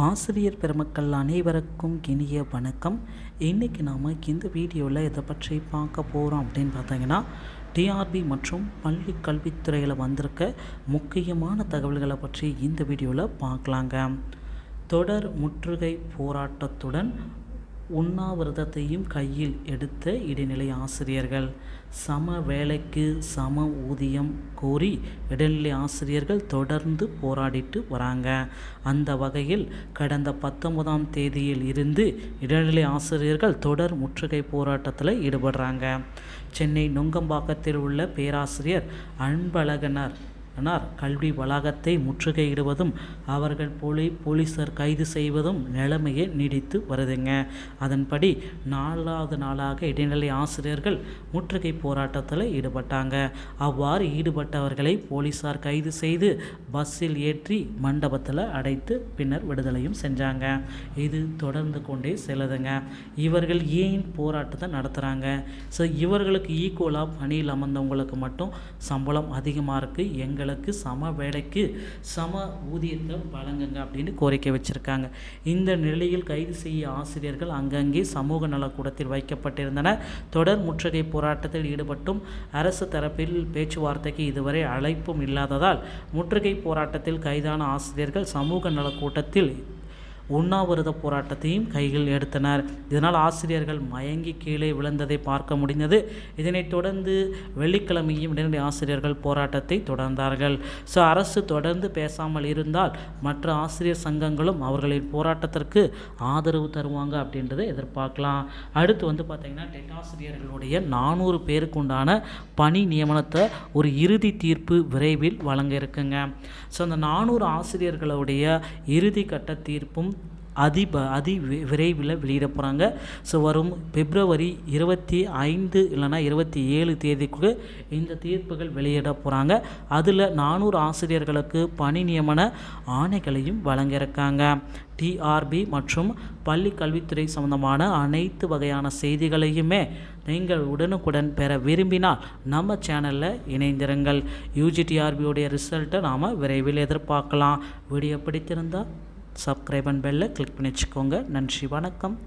ஆசிரியர் பெருமக்கள் அனைவருக்கும் இனிய வணக்கம். இன்றைக்கி நாம் இந்த வீடியோவில் இதை பற்றி பார்க்க போகிறோம் அப்படின்னு பார்த்தீங்கன்னா டிஆர்பி மற்றும் பள்ளி கல்வித்துறையில் வந்திருக்க முக்கியமான தகவல்களை பற்றி இந்த வீடியோவில் பார்க்கலாங்க. தொடர் முற்றுகை போராட்டத்துடன் உண்ணாவிரதத்தையும் கையில் எடுத்த இடைநிலை ஆசிரியர்கள். சம வேலைக்கு சம ஊதியம் கோரி இடைநிலை ஆசிரியர்கள் தொடர்ந்து போராடிட்டு வராங்க. அந்த வகையில் கடந்த பத்தொன்பதாம் தேதியில் இருந்து இடைநிலை ஆசிரியர்கள் தொடர் முற்றுகை போராட்டத்தில் ஈடுபடுறாங்க. சென்னை நுங்கம்பாக்கத்தில் உள்ள பேராசிரியர் அன்பழகனர் ஆனால் கல்வி வளாகத்தை முற்றுகையிடுவதும் அவர்கள் போலி போலீசார் கைது செய்வதும் நிலைமையை நீடித்து வருதுங்க. அதன்படி நாலாவது நாளாக இடைநிலை ஆசிரியர்கள் முற்றுகை போராட்டத்தில் ஈடுபட்டாங்க. அவ்வாறு ஈடுபட்டவர்களை போலீசார் கைது செய்து பஸ்ஸில் ஏற்றி மண்டபத்தில் அடைத்து பின்னர் விடுதலையும் செஞ்சாங்க. இது தொடர்ந்து கொண்டே செல்லுதுங்க. இவர்கள் ஏன் போராட்டத்தை நடத்துகிறாங்க ஸோ இவர்களுக்கு ஈக்குவலாக பணியில் அமர்ந்தவங்களுக்கு மட்டும் சம்பளம் அதிகமாக இருக்குது எங்கள் எங்களுக்கு சம வேலைக்கு சம ஊதியத்தை வழங்குங்க அப்படின்னு கோரிக்கை வச்சுருக்காங்க. இந்த நிலையில் கைது செய்ய ஆசிரியர்கள் அங்கங்கே சமூக நலக்கூடத்தில் வைக்கப்பட்டிருந்தனர். தொடர் முற்றுகை போராட்டத்தில் ஈடுபட்டும் அரசு தரப்பில் பேச்சுவார்த்தைக்கு இதுவரை அழைப்பும் இல்லாததால் முற்றுகை போராட்டத்தில் கைதான ஆசிரியர்கள் சமூக நலக்கூட்டத்தில் உண்ணாவிரத போராட்டத்தையும் கையில் எடுத்தனர். இதனால் ஆசிரியர்கள் மயங்கி கீழே விழுந்ததை பார்க்க முடிந்தது. இதனைத் தொடர்ந்து வெள்ளிக்கிழமையும் இடைநிலை ஆசிரியர்கள் போராட்டத்தை தொடர்ந்தார்கள். ஸோ அரசு தொடர்ந்து பேசாமல் இருந்தால் மற்ற ஆசிரியர் சங்கங்களும் அவர்களின் போராட்டத்திற்கு ஆதரவு தருவாங்க அப்படின்றத எதிர்பார்க்கலாம். அடுத்து வந்து பார்த்திங்கன்னா டெட் ஆசிரியர்களுடைய நானூறு பேருக்கு உண்டான பணி நியமனத்தை ஒரு இறுதி தீர்ப்பு விரைவில் வழங்க இருக்குங்க. ஸோ அந்த நானூறு ஆசிரியர்களுடைய இறுதி கட்ட தீர்ப்பும் அதி அதி விரைவில் வெளியிட போகிறாங்க ஸோ வரும் பிப்ரவரி இருபத்தி ஐந்து இல்லைனா இருபத்தி ஏழு தேதிக்கு இந்த தீர்ப்புகள் வெளியிட போகிறாங்க அதில் நானூறு ஆசிரியர்களுக்கு பணி நியமன ஆணைகளையும் வழங்க இருக்காங்க டிஆர்பி மற்றும் பள்ளி கல்வித்துறை சம்பந்தமான அனைத்து வகையான செய்திகளையுமே நீங்கள் உடனுக்குடன் பெற விரும்பினால் நம்ம சேனலில் இணைந்திருங்கள். யூஜிடிஆர்பியோடைய ரிசல்ட்டை நாம் விரைவில் எதிர்பார்க்கலாம். வீடியோ பிடித்திருந்தால் சப்ஸ்கிரைப் அண்ட் பெல்லை கிளிக் பண்ணி வச்சுக்கோங்க. நன்றி வணக்கம்.